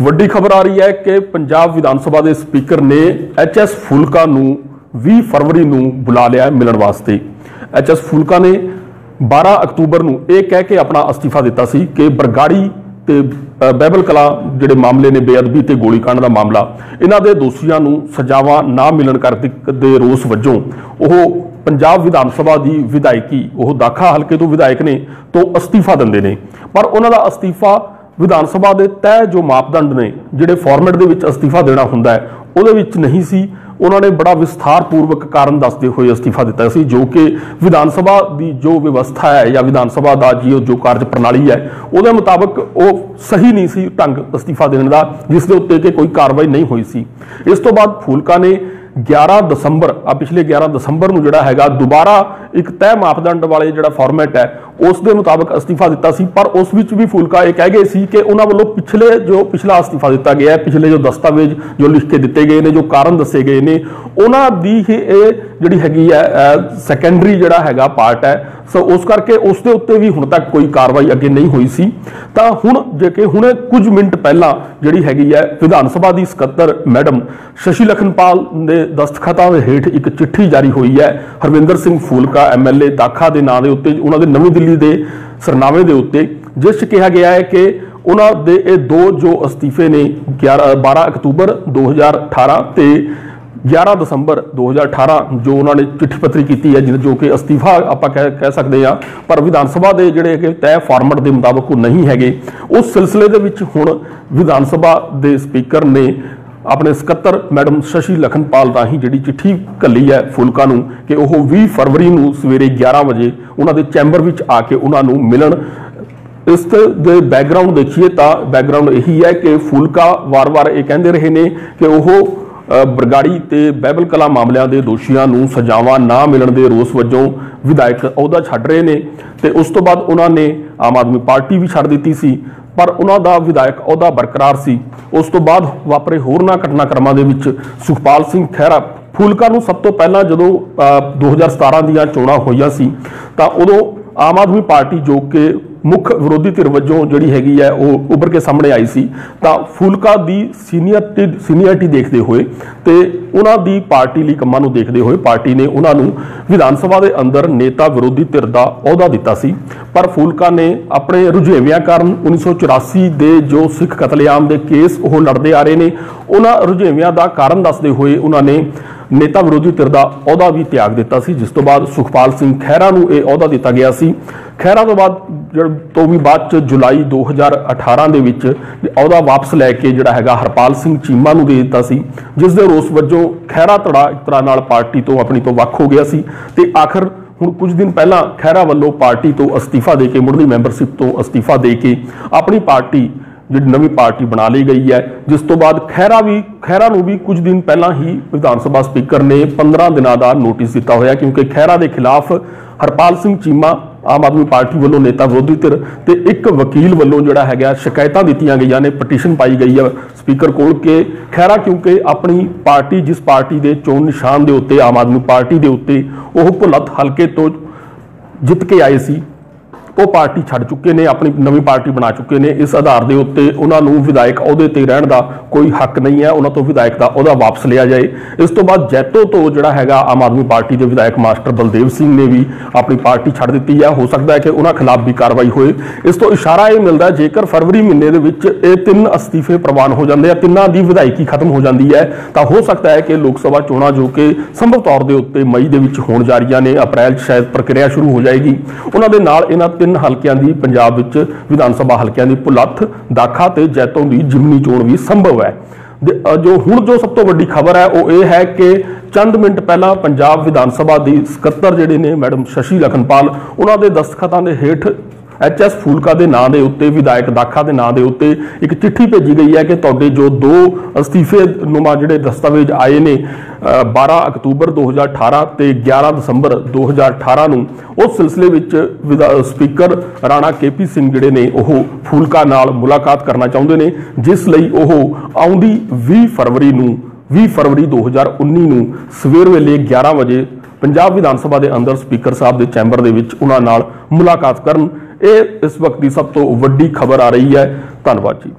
ਵੱਡੀ ਖਬਰ ਆ ਰਹੀ ਹੈ ਕਿ ਪੰਜਾਬ ਵਿਧਾਨ ਸਭਾ ਦੇ ਸਪੀਕਰ ਨੇ ਐਚਐਸ ਫੁਲਕਾ ਨੂੰ 20 ਫਰਵਰੀ ਨੂੰ ਬੁਲਾ ਲਿਆ ਮਿਲਣ ਵਾਸਤੇ। ਐਚਐਸ ਫੁਲਕਾ ਨੇ 12 ਅਕਤੂਬਰ ਨੂੰ ਇਹ ਕਹਿ ਕੇ ਆਪਣਾ ਅਸਤੀਫਾ ਦਿੱਤਾ ਸੀ ਕਿ ਬਰਗਾੜੀ ਤੇ ਅ, ਬਾਈਬਲ ਕਲਾ ਜਿਹੜੇ ਮਾਮਲੇ ਨੇ ਬੇਅਦਬੀ ਤੇ ਗੋਲੀकांड ਦਾ ਮਾਮਲਾ ਇਹਨਾਂ ਦੇ ਦੋਸ਼ੀਆਂ ਨੂੰ ਸਜ਼ਾਵਾਂ ਨਾ ਮਿਲਣ ਕਰਕੇ ਦੇ ਰੋਸ ਵਜੋਂ ਉਹ ਪੰਜਾਬ ਵਿਧਾਨ ਸਭਾ ਦੀ ਵਿਧਾਇਕੀ ਉਹ ਦਾਖਾ ਹਲਕੇ ਤੋਂ ਵਿਧਾਇਕ ਨੇ ਤੋਂ ਅਸਤੀਫਾ ਦਿੰਦੇ ਨੇ। ਪਰ ਉਹਨਾਂ ਦਾ ਅਸਤੀਫਾ ਵਿਧਾਨ ਸਭਾ ਦੇ ਤੈਅ ਜੋ ਮਾਪਦੰਡ ਨੇ, ਜਿਹੜੇ ਫਾਰਮੈਟ ਦੇ ਵਿੱਚ ਅਸਤੀਫਾ ਦੇਣਾ ਹੁੰਦਾ ਹੈ, ਉਹਦੇ ਵਿੱਚ ਨਹੀਂ ਸੀ। ਉਹਨਾਂ ਨੇ ਬੜਾ ਵਿਸਥਾਰਪੂਰਵਕ ਕਾਰਨ ਦੱਸਦੇ ਹੋਏ ਅਸਤੀਫਾ ਦਿੱਤਾ ਸੀ, ਜੋ ਕਿ ਵਿਧਾਨ ਸਭਾ ਦੀ ਜੋ ਵਿਵਸਥਾ ਹੈ ਜਾਂ ਵਿਧਾਨ ਸਭਾ ਦਾ ਜੀ ਜੋ ਕਾਰਜ ਪ੍ਰਣਾਲੀ ਹੈ, ਉਹਦੇ ਮੁਤਾਬਕ ਉਹ ਸਹੀ ਨਹੀਂ ਸੀ ਢੰਗ ਅਸਤੀਫਾ ਦੇਣ ਦਾ, ਜਿਸ ਦੇ ਉੱਤੇ ਕਿ ਕੋਈ ਕਾਰਵਾਈ ਨਹੀਂ ਹੋਈ ਸੀ। ਇਸ ਤੋਂ ਬਾਅਦ ਫੂਲਕਾ ਨੇ 11 ਦਸੰਬਰ ਆ ਪਿਛਲੇ 11 ਦਸੰਬਰ ਨੂੰ ਜਿਹੜਾ ਹੈਗਾ, ਦੁਬਾਰਾ ਇੱਕ ਤੈਅ ਮਾਪਦੰਡ ਵਾਲੇ ਜਿਹੜਾ ਫਾਰਮੈਟ ਹੈ, ਉਸ ਦੇ ਮੁਤਾਬਕ ਅਸਤੀਫਾ ਦਿੱਤਾ ਸੀ, ਪਰ ਉਸ ਵਿੱਚ ਵੀ ਫੂਲਕਾ ਇਹ ਕਹਿ ਗਏ ਸੀ ਕਿ ਉਹਨਾਂ ਵੱਲੋਂ ਪਿਛਲੇ ਜੋ, ਪਿਛਲਾ ਅਸਤੀਫਾ ਦਿੱਤਾ ਗਿਆ ਹੈ, ਪਿਛਲੇ ਜੋ ਦਸਤਾਵੇਜ਼ ਜੋ ਲਿਖ ਕੇ ਦਿੱਤੇ ਗਏ ਨੇ, ਜੋ ਕਾਰਨ ਦੱਸੇ ਗਏ ਨੇ ਉਹਨਾਂ ਦੀ ਹੀ ਇਹ ਜਿਹੜੀ ਹੈਗੀ ਹੈ ਸੈਕੰਡਰੀ ਜਿਹੜਾ ਹੈਗਾ ਪਾਰਟ ਹੈ। ਸੋ ਉਸ ਕਰਕੇ ਉਸ ਦੇ ਉੱਤੇ ਵੀ ਹੁਣ ਤੱਕ ਕੋਈ ਕਾਰਵਾਈ ਅੱਗੇ ਨਹੀਂ ਹੋਈ ਸੀ। ਤਾਂ ਹੁਣ ਜੇ ਕਿ ਹੁਣੇ ਕੁਝ ਮਿੰਟ ਪਹਿਲਾਂ ਜਿਹੜੀ ਹੈਗੀ ਹੈ, ਵਿਧਾਨ ਸਭਾ ਦੀ ਸਕੱਤਰ ਮੈਡਮ ਸ਼ਸ਼ੀ ਲਖਨਪਾਲ ਦੇ ਦਸਤਖਤਾਂ ਦੇ ਹੇਠ ਇੱਕ ਚਿੱਠੀ ਜਾਰੀ ਹੋਈ ਹੈ। ਹਰਵਿੰਦਰ ਸਿੰਘ ਫੂਲਕਾ ਐਮਐਲਏ ਦਾਖਾ ਦੇ ਨਾਂ ਦੇ ਉੱਤੇ, ਉਹਨਾਂ ਦੇ ਨਵੀਂ ਦਿੱਲੀ ਦੇ ਸਰਨਾਵੇ ਦੇ ਉੱਤੇ, ਜਿਸ 'ਚ ਕਿਹਾ ਗਿਆ ਹੈ ਕਿ ਉਹਨਾਂ ਦੇ ਇਹ ਦੋ ਜੋ ਅਸਤੀਫੇ ਨੇ 11 12 ਅਕਤੂਬਰ 2018 ਤੇ 11 ਦਸੰਬਰ 2018 ਜੋ ਉਹਨਾਂ ਨੇ ਚਿੱਠੀ ਪੱਤਰੀ ਕੀਤੀ ਹੈ, ਜਿਹਦੇ ਜੋ ਕਿ ਅਸਤੀਫਾ ਆਪਾਂ ਕਹਿ ਕਹਿ ਸਕਦੇ ਆ ਪਰ ਵਿਧਾਨ ਸਭਾ ਦੇ ਜਿਹੜੇ ਕਿ ਤੈਅ ਫਾਰਮੈਟ ਦੇ ਮੁਤਾਬਕ ਉਹ ਨਹੀਂ ਹੈਗੇ। ਉਸ ਸਿਲਸਿਲੇ ਦੇ ਵਿੱਚ ਹੁਣ ਵਿਧਾਨ ਸਭਾ ਦੇ ਸਪੀਕਰ ਨੇ ਆਪਣੇ ਸਕੱਤਰ ਮੈਡਮ ਸ਼ਸ਼ੀ ਲਖਨਪਾਲ ਰਾਹੀਂ ਜਿਹੜੀ ਚਿੱਠੀ ਕੱਲੀ ਹੈ ਫੁਲਕਾ ਨੂੰ ਕਿ ਉਹ 20 ਫਰਵਰੀ ਨੂੰ ਸਵੇਰੇ 11 ਵਜੇ ਉਹਨਾਂ ਦੇ ਚੈਂਬਰ ਵਿੱਚ ਆ ਕੇ ਉਹਨਾਂ ਨੂੰ ਮਿਲਣ। ਇਸ ਦੇ ਬੈਕਗ੍ਰਾਉਂਡ ਦੇਖੀਏ ਤਾਂ ਬੈਕਗ੍ਰਾਉਂਡ ਇਹੀ ਹੈ ਕਿ ਫੁਲਕਾ ਵਾਰ-ਵਾਰ ਇਹ ਕਹਿੰਦੇ ਰਹੇ ਨੇ ਕਿ ਉਹ ਬਰਗਾੜੀ ਤੇ ਬਹਿਬਲ ਕਲਾ ਮਾਮਲਿਆਂ ਦੇ ਦੋਸ਼ੀਆਂ ਨੂੰ ਸਜ਼ਾਵਾਂ ਨਾ ਮਿਲਣ ਦੇ ਰੋਸ ਵਜੋਂ ਵਿਧਾਇਕ ਅਹੁਦਾ ਛੱਡ ਰਹੇ ਨੇ ਤੇ ਉਸ ਤੋਂ ਬਾਅਦ ਉਹਨਾਂ ਨੇ ਆਮ ਆਦਮੀ ਪਾਰਟੀ ਵੀ ਛੱਡ ਦਿੱਤੀ ਸੀ ਪਰ ਉਹਨਾਂ ਦਾ ਵਿਧਾਇਕ ਅਹੁਦਾ ਬਰਕਰਾਰ ਸੀ। ਉਸ ਤੋਂ ਬਾਅਦ ਵਾਪਰੇ ਹੋਰਨਾਂ ਘਟਨਾਕ੍ਰਮਾਂ ਦੇ ਵਿੱਚ ਸੁਖਪਾਲ ਸਿੰਘ ਖਹਿਰਾ ਫੂਲਕਾ ਨੂੰ ਸਭ ਤੋਂ ਪਹਿਲਾਂ ਜਦੋਂ ਅ, 2017 ਦੀਆਂ ਚੋਣਾਂ ਹੋਈਆਂ ਸੀ ਤਾਂ ਉਦੋਂ ਆਮ ਆਦਮੀ ਪਾਰਟੀ ਜੋ ਕਿ ਮੁੱਖ ਵਿਰੋਧੀ ਧਿਰ ਵਜੋਂ ਜਿਹੜੀ ਹੈਗੀ ਹੈ ਉਹ ਉੱਭਰ ਕੇ ਸਾਹਮਣੇ ਆਈ ਸੀ, ਤਾਂ ਫੂਲਕਾ ਦੀ ਸੀਨੀਅਰਟੀ ਸੀਨੀਅਰਟੀ ਦੇਖਦੇ ਹੋਏ ਤੇ ਉਹਨਾਂ ਦੀ ਪਾਰਟੀ ਲਈ ਕੰਮਾਂ ਨੂੰ ਦੇਖਦੇ ਹੋਏ ਪਾਰਟੀ ਨੇ ਉਹਨਾਂ ਨੂੰ ਵਿਧਾਨ ਸਭਾ ਦੇ ਅੰਦਰ ਨੇਤਾ ਵਿਰੋਧੀ ਧਿਰ ਦਾ ਅਹੁਦਾ ਦਿੱਤਾ ਸੀ। ਪਰ ਫੂਲਕਾ ਨੇ ਆਪਣੇ ਰੁਝੇਵਿਆਂ ਕਾਰਨ 1984 ਦੇ ਜੋ ਸਿੱਖ ਕਤਲੇਆਮ ਦੇ ਕੇਸ ਉਹ ਲੜਦੇ ਆ ਰਹੇ ਨੇ, ਉਹਨਾਂ ਰੁਝੇਵਿਆਂ ਦਾ ਕਾਰਨ ਦੱਸਦੇ ਹੋਏ ਉਹਨਾਂ ਨੇ ਨੇਤਾ ਵਿਰੋਧੀ ਧਿਰ ਦਾ ਅਹੁਦਾ ਵੀ ਤਿਆਗ ਦਿੱਤਾ ਸੀ, ਜਿਸ ਤੋਂ ਬਾਅਦ ਸੁਖਪਾਲ ਸਿੰਘ ਖਹਿਰਾ ਨੂੰ ਇਹ ਅਹੁਦਾ ਦਿੱਤਾ ਗਿਆ ਸੀ। ਖਹਿਰਾ ਤੋਂ ਬਾਅਦ ਜਿਹੜਾ ਤੋਂ ਵੀ ਬਾਅਦ ਚ ਜੁਲਾਈ 2018 ਦੇ ਵਿੱਚ ਅਹੁਦਾ ਵਾਪਸ ਲੈ ਕੇ ਜਿਹੜਾ ਹੈਗਾ ਹਰਪਾਲ ਸਿੰਘ ਚੀਮਾ ਨੂੰ ਦੇ ਦਿੱਤਾ ਸੀ, ਜਿਸ ਦੇ ਰੋਸ ਵਜੋਂ ਖਹਿਰਾ ਧੜਾ ਇੱਕ ਤਰ੍ਹਾਂ ਨਾਲ ਪਾਰਟੀ ਤੋਂ ਆਪਣੀ ਤੋਂ ਵੱਖ ਹੋ ਗਿਆ ਸੀ ਤੇ ਆਖਰ ਹੁਣ ਕੁਝ ਦਿਨ ਪਹਿਲਾਂ ਖਹਿਰਾ ਵੱਲੋਂ ਪਾਰਟੀ ਤੋਂ ਅਸਤੀਫਾ ਦੇ ਕੇ ਮੁੱਢਲੀ ਮੈਂਬਰਸ਼ਿਪ ਤੋਂ ਅਸਤੀਫਾ ਦੇ ਕੇ ਆਪਣੀ ਪਾਰਟੀ ਜਿਹੜੀ ਨਵੀਂ ਪਾਰਟੀ ਬਣਾ ਲਈ ਗਈ ਹੈ, ਜਿਸ ਤੋਂ ਬਾਅਦ ਖਹਿਰਾ ਵੀ, ਖਹਿਰਾ ਨੂੰ ਵੀ ਕੁਝ ਦਿਨ ਪਹਿਲਾਂ ਹੀ ਵਿਧਾਨ ਸਭਾ ਸਪੀਕਰ ਨੇ 15 ਦਿਨਾਂ ਦਾ ਨੋਟਿਸ ਦਿੱਤਾ ਹੋਇਆ, ਕਿਉਂਕਿ ਖਹਿਰਾ ਦੇ ਖਿਲਾਫ ਹਰਪਾਲ ਸਿੰਘ ਚੀਮਾ, ਆਮ ਆਦਮੀ ਪਾਰਟੀ ਵੱਲੋਂ ਨੇਤਾ ਵਿਰੋਧੀ ਧਿਰ ਤੇ ਇੱਕ ਵਕੀਲ ਵੱਲੋਂ ਜਿਹੜਾ ਹੈਗਾ, ਸ਼ਿਕਾਇਤਾਂ ਦਿੱਤੀਆਂ ਗਈਆਂ ਨੇ ਪਟੀਸ਼ਨ ਪਾਈ ਗਈ ਹੈ ਸਪੀਕਰ ਕੋਲ ਕਿ ਖਹਿਰਾ ਕਿਉਂਕਿ ਆਪਣੀ ਪਾਰਟੀ, ਜਿਸ ਪਾਰਟੀ ਦੇ ਚੋਣ ਨਿਸ਼ਾਨ ਦੇ ਉੱਤੇ, ਆਮ ਆਦਮੀ ਪਾਰਟੀ ਦੇ ਉੱਤੇ ਉਹ ਭੁਲੱਥ ਹਲਕੇ ਤੋਂ ਜਿੱਤ ਕੇ ਆਏ ਸੀ ਉਹ ਪਾਰਟੀ ਛੱਡ ਚੁੱਕੇ ਨੇ, ਆਪਣੀ ਨਵੀਂ ਪਾਰਟੀ ਬਣਾ ਚੁੱਕੇ ਨੇ। ਇਸ ਆਧਾਰ ਦੇ ਉੱਤੇ ਉਹਨਾਂ ਨੂੰ ਵਿਧਾਇਕ ਅਹੁਦੇ ਤੇ ਰਹਿਣ ਦਾ ਕੋਈ ਹੱਕ ਨਹੀਂ ਹੈ। ਉਹਨਾਂ ਤੋਂ ਵਿਧਾਇਕ ਦਾ ਉਹਦਾ ਵਾਪਸ ਲਿਆ ਜਾਏ। ਇਸ ਤੋਂ ਬਾਅਦ ਜੈਤੋ ਤੋਂ ਜਿਹੜਾ ਹੈਗਾ ਆਮ ਆਦਮੀ ਪਾਰਟੀ ਦੇ ਵਿਧਾਇਕ ਮਾਸਟਰ ਬਲਦੇਵ ਸਿੰਘ ਨੇ ਵੀ ਆਪਣੀ ਪਾਰਟੀ ਛੱਡ ਦਿੱਤੀ ਹੈ। ਹੋ ਸਕਦਾ ਹੈ ਕਿ ਉਹਨਾਂ ਖਿਲਾਫ ਵੀ ਕਾਰਵਾਈ ਹੋਏ। ਇਸ ਤੋਂ ਇਸ਼ਾਰਾ ਇਹ ਮਿਲਦਾ ਜੇਕਰ ਫਰਵਰੀ ਮਹੀਨੇ ਦੇ ਵਿੱਚ ਇਹ ਤਿੰਨ ਅਸਤੀਫੇ ਪ੍ਰਵਾਨ ਹੋ ਜਾਂਦੇ ਆ, ਤਿੰਨਾਂ ਦੀ ਵਿਧਾਇਕੀ ਖਤਮ ਹੋ ਜਾਂਦੀ ਹੈ, ਤਾਂ ਹੋ ਸਕਦਾ ਹੈ ਕਿ ਲੋਕ ਸਭਾ ਚੋਣਾਂ ਜੋ ਕਿ ਸੰਭਵ ਤੌਰ ਦੇ ਉੱਤੇ ਮਈ ਦੇ ਵਿੱਚ ਹੋਣ ਜਾ ਰਹੀਆਂ ਨੇ, ਅਪ੍ਰੈਲ 'ਚ ਸ਼ਾਇਦ ਪ੍ਰਕਿਰਿਆ ਸ਼ੁਰੂ ਹੋ ਜਾਏਗੀ। ਉਹਨਾਂ ਦੇ ਨਾਲ ਇਹਨਾਂ ਤਿੰਨ ਹਲਕਿਆਂ ਦੀ ਪੰਜਾਬ ਵਿੱਚ ਵਿਧਾਨ ਸਭਾ ਹਲਕਿਆਂ ਦੀ ਭੁਲੱਥ ਦਾਖਾ ਤੇ ਜੈਤੋਂ ਦੀ ਜਿਮਨੀ ਚੋਣ ਵੀ ਸੰਭਵ ਹੈ। ਜੋ ਹੁਣ ਜੋ ਸਭ ਤੋਂ ਵੱਡੀ ਖਬਰ ਹੈ, ਉਹ ਇਹ ਹੈ ਕਿ ਚੰਦ ਮਿੰਟ ਪਹਿਲਾਂ ਪੰਜਾਬ ਵਿਧਾਨ ਸਭਾ ਦੀ ਸਕੱਤਰ ਜਿਹੜੇ ਨੇ ਮੈਡਮ ਸ਼ਸ਼ੀ ਲਖਨਪਾਲ, ਉਹਨਾਂ ਦੇ ਦਸਤਖਤਾਂ ਦੇ ਹੇਠ ਐਚਐਸ ਫੂਲਕਾ ਦੇ ਨਾਂ ਦੇ ਉੱਤੇ ਵਿਧਾਇਕ ਦਾਖਾ ਦੇ ਨਾਂ ਦੇ ਉੱਤੇ ਇੱਕ ਚਿੱਠੀ ਭੇਜੀ ਗਈ ਹੈ ਕਿ ਤੁਹਾਡੇ ਜੋ ਦੋ ਅਸਤੀਫੇ ਨੁਮਾ ਜਿਹੜੇ ਦਸਤਾਵੇਜ਼ ਆਏ ਨੇ ਅ, 12 ਅਕਤੂਬਰ 2018 ਤੇ 11 ਦਸੰਬਰ 2018 ਨੂੰ ਉਸ ਸਿਲਸਿਲੇ ਵਿੱਚ ਵਿਧਾ- ਸਪੀਕਰ ਰਾਣਾ ਕੇਪੀ ਸਿੰਘ ਜਿਹੜੇ ਨੇ ਉਹ ਫੂਲਕਾ ਨਾਲ ਮੁਲਾਕਾਤ ਕਰਨਾ ਚਾਹੁੰਦੇ ਨੇ ਜਿਸ ਲਈ ਉਹ ਆਉਂਦੀ 20 ਫਰਵਰੀ ਨੂੰ 20 ਫਰਵਰੀ 2019 ਨੂੰ ਸਵੇਰ ਵੇਲੇ 11 ਵਜੇ ਪੰਜਾਬ ਵਿਧਾਨ ਸਭਾ ਦੇ ਅੰਦਰ ਸਪੀਕਰ ਸਾਹਿਬ ਦੇ ਚੈਂਬਰ ਦੇ ਵਿੱਚ ਉਹਨਾਂ ਨਾਲ ਮੁਲਾਕਾਤ ਕਰਨ ਇਹ ਇਸ ਵਕਤ ਦੀ ਸਭ ਤੋਂ ਵੱਡੀ ਖਬਰ ਆ ਰਹੀ ਹੈ। ਧੰਨਵਾਦ ਜੀ।